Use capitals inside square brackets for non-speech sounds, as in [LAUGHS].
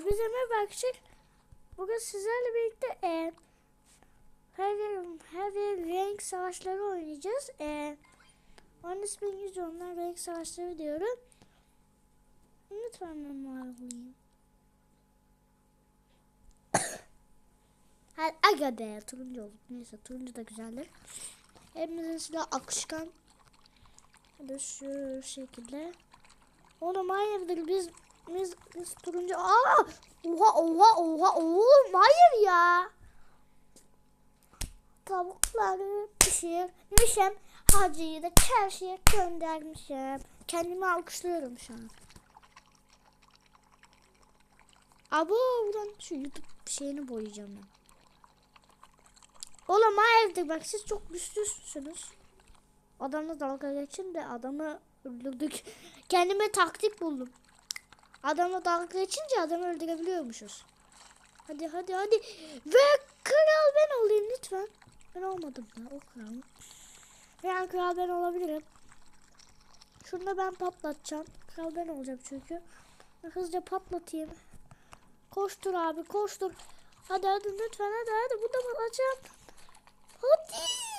Hepinize merhaba arkadaşlar. Bugün sizlerle birlikte e, her bir renk savaşları oynayacağız. E, onun ismi İngilizce onlar renk savaşları diyorum. Lütfen ben mavi bulayım. Hadi aga be turuncu olduk. Neyse turuncu da güzeldir. Hepimizin silahı akışkan. Hadi şu şekilde. Oğlum hayırdır biz biz, biz turuncu. Aa! Oha oha oha oğlum hayır ya. Tavukları pişirmişim. Hacıyı da çarşıya göndermişim. Kendimi alkışlıyorum şu an. Abo buradan şu YouTube şeyini boyayacağım ben. Oğlum hayırdır bak siz çok güçlüsünüz. Adamla dalga geçin de adamı öldürdük. [LAUGHS] Kendime taktik buldum. Adamla dalga geçince adamı öldürebiliyormuşuz. Hadi hadi hadi. Ve kral ben olayım lütfen. Ben olmadım da o kral. Veya kral ben olabilirim. Şunu da ben patlatacağım. Kral ben olacağım çünkü. Hızlıca patlatayım. Koştur abi koştur. Hadi hadi lütfen hadi hadi. Bu da patlatacağım. Hadi.